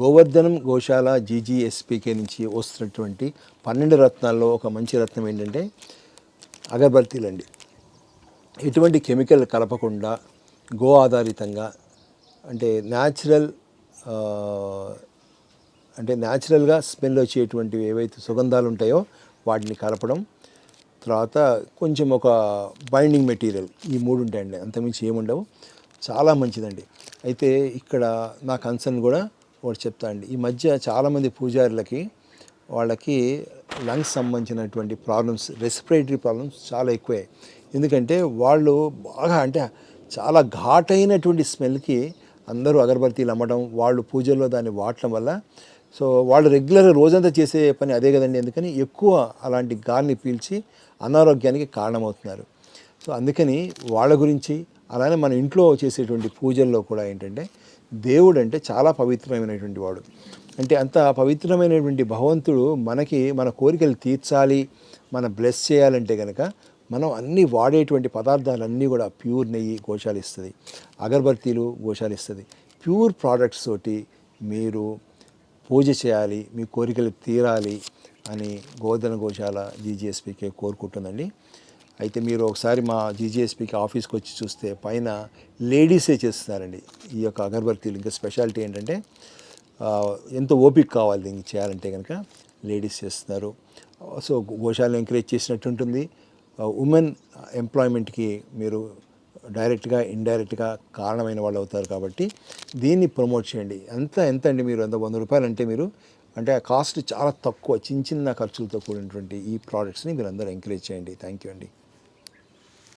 గోవర్ధనం గోశాల జీజీఎస్పీకే నుంచి వస్తున్నటువంటి పన్నెండు రత్నాల్లో ఒక మంచి రత్నం ఏంటంటే అగరబత్తీలండి ఎటువంటి కెమికల్ కలపకుండా గో ఆధారితంగా అంటే న్యాచురల్ అంటే న్యాచురల్గా స్మెల్ వచ్చేటువంటివి ఏవైతే సుగంధాలు ఉంటాయో వాటిని కలపడం తర్వాత కొంచెం ఒక బైండింగ్ మెటీరియల్ ఈ మూడు ఉంటాయండి అంతకుమించి ఏముండవు. చాలా మంచిదండి. అయితే ఇక్కడ నా కన్సర్న్ కూడా ఒకటి చెప్తా అండి. ఈ మధ్య చాలామంది పూజారులకి వాళ్ళకి లంగ్స్ సంబంధించినటువంటి ప్రాబ్లమ్స్ రెస్పిరేటరీ ప్రాబ్లమ్స్ చాలా ఎక్కువే. ఎందుకంటే వాళ్ళు బాగా అంటే చాలా ఘాటైనటువంటి స్మెల్కి అందరూ అగరబత్తీలు అమ్మడం వాళ్ళు పూజల్లో దాన్ని వాడటం వల్ల. సో వాళ్ళు రెగ్యులర్గా రోజంతా చేసే పని అదే కదండి. ఎందుకని ఎక్కువ అలాంటి గాలిని పీల్చి అనారోగ్యానికి కారణమవుతున్నారు. సో అందుకని వాళ్ళ గురించి అలానే మన ఇంట్లో చేసేటువంటి పూజల్లో కూడా ఏంటంటే దేవుడు అంటే చాలా పవిత్రమైనటువంటి వాడు. అంటే అంత పవిత్రమైనటువంటి భగవంతుడు మనకి మన కోరికలు తీర్చాలి మన బ్లెస్ చేయాలంటే కనుక మనం అన్ని వాడేటువంటి పదార్థాలన్నీ కూడా ప్యూర్ నెయ్యి గోశాలిస్తుంది అగరబత్తీలు గోశాలిస్తుంది. ప్యూర్ ప్రోడక్ట్స్ తోటి మీరు పూజ చేయాలి మీ కోరికలు తీరాలి అని గోధన గోశాల జీజీఎస్పీకే కోరుకుంటుందండి. అయితే మీరు ఒకసారి మా జీజీఎస్పీకి ఆఫీస్కి వచ్చి చూస్తే పైన లేడీసే చేస్తున్నారండి. ఈ యొక్క అగరబత్తీలు ఇంకా స్పెషాలిటీ ఏంటంటే ఎంతో ఓపిక కావాలి దీనికి చేయాలంటే కనుక లేడీస్ చేస్తున్నారు. సో గోశాలను ఎంకరేజ్ చేసినట్టు ఉంటుంది. ఉమెన్ ఎంప్లాయ్మెంట్కి మీరు డైరెక్ట్గా ఇండైరెక్ట్గా కారణమైన వాళ్ళు అవుతారు కాబట్టి దీన్ని ప్రమోట్ చేయండి. ఎంత ఎంత అండి మీరు? ఎంత వంద రూపాయలు అంటే మీరు అంటే ఆ కాస్ట్ చాలా తక్కువ చిన్న చిన్న ఖర్చులతో కూడినటువంటి ఈ ప్రోడక్ట్స్ని మీరు అందరూ ఎంకరేజ్ చేయండి. థ్యాంక్ యూ అండి.